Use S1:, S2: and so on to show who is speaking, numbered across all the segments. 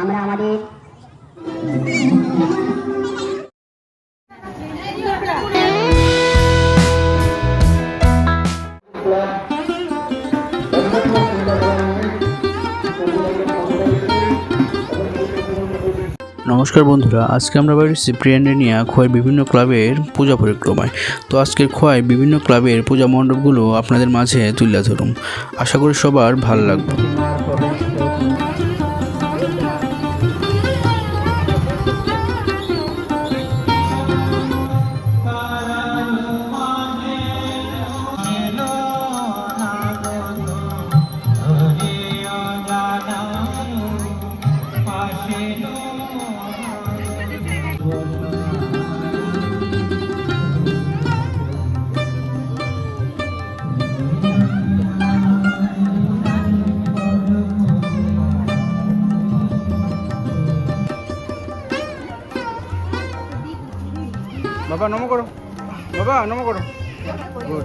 S1: আমরা আমাদের
S2: নমস্কার বন্ধুরা, আজকে আমরা বাড়ির সিপ্রিয়ান্ডেনিয়া খোয়াই বিভিন্ন ক্লাবের পূজা পরিক্রমায়। তো আজকের খোয়াই বিভিন্ন ক্লাবের পূজা মণ্ডপগুলো আপনাদের মাঝে তুলে ধরুন। আশা করি সবার ভালো লাগবে।
S3: বাবা নম করো। বাবা নম করো।
S4: Good.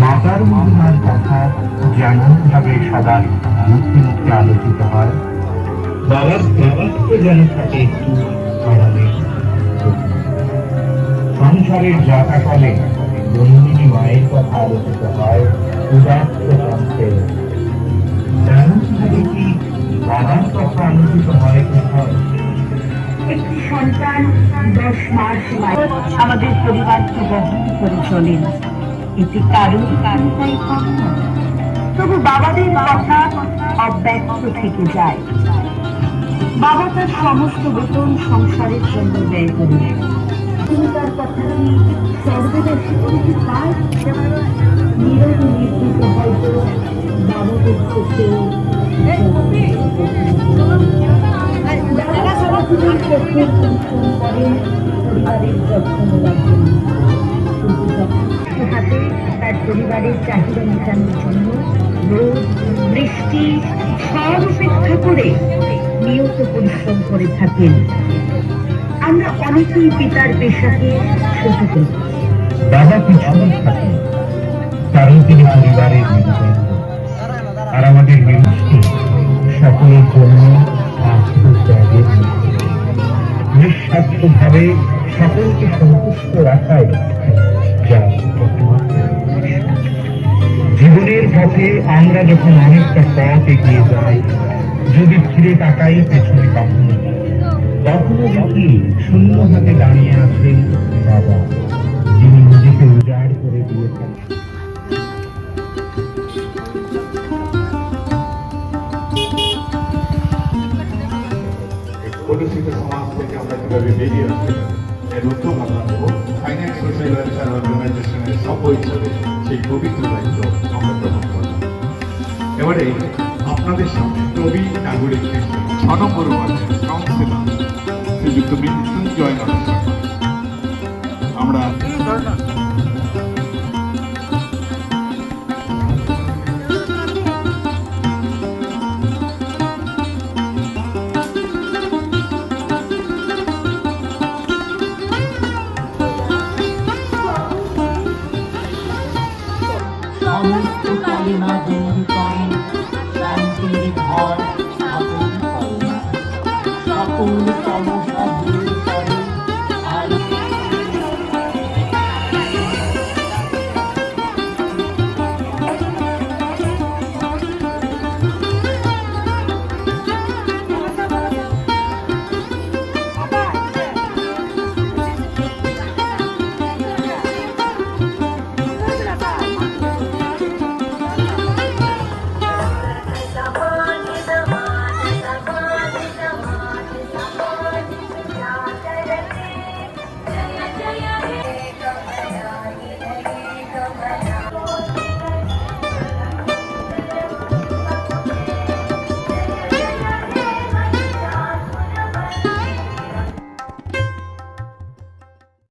S4: মাতার মহিমার কথা যেমন ভাবে সবার মুখে মুখে আলোচিত হয়। বাবার কৃতিত্ব যেন থাকে একটু সংসারের যাতাকলে বন্দিনী মায়ের কথা আলোচিত হয় উদাত্ত কণ্ঠে। তেমনভাবে কি বাবার কথা আলোচিত হয় কোথাও?
S1: সন্তান দশ মাস আমাদের পরিবারকে বহন করে চলেন। এতে কারণ কারণটাই কম। তবু বাবাদের কথা অব্যক্ত থেকে যায় বাবা তার সমস্ত বেতন সংসারের জন্য ব্যয় করেন তিনি তার কথাটি সর্বদা স্বীকৃতি পায় নীরবে নির্মিত হয়তো বাবাদের চোখেও হাতে তার পরিবারের চাহিদা মেটানোর জন্য বৃষ্টি সব উপেক্ষা করে নিয়ত পরিশ্রম করে থাকেন। আমরা অনেকেই পিতার পেশাকে ছোট করি।
S4: বাবা পিছনে থাকেন কারণ তিনি পরিবারের আর আমাদের মেরুষ্টি সকলের জন্য আত্মত্যাগের নিঃস্বার্থ ভাবে সকলকে সন্তুষ্ট রাখাই জীবনের পথে আমরা যখন অনেকটা পথ এগিয়ে যাই, যদি ফিরে তাকাই পেছনে কখনো কখনো দেখি শূন্য হাতে দাঁড়িয়ে আছেন বাবা, যিনি নিজেকে উজাড় করে দিয়েছেন।
S5: কলুষিত সমাজ থেকে আমরা কীভাবে বেরিয়ে আসতে এর উদ্যোগ আমরা নেব। ফাইন্যান্স সোশ্যাল ওয়েলফেয়ার অর্গানাইজেশনের সভ্য হিসাবে। সেই পবিত্র দায়িত্ব আমরা গ্রহণ করব এবারে আপনাদের সামনে কবি, নাগরিক ছ নম্বর ওয়ার্ডের কাউন্সিলর শ্রীযুক্ত মৃত্যুঞ্জয় নরেশ্বর
S1: কালিমা দূর করে শান্তির ঘর সকল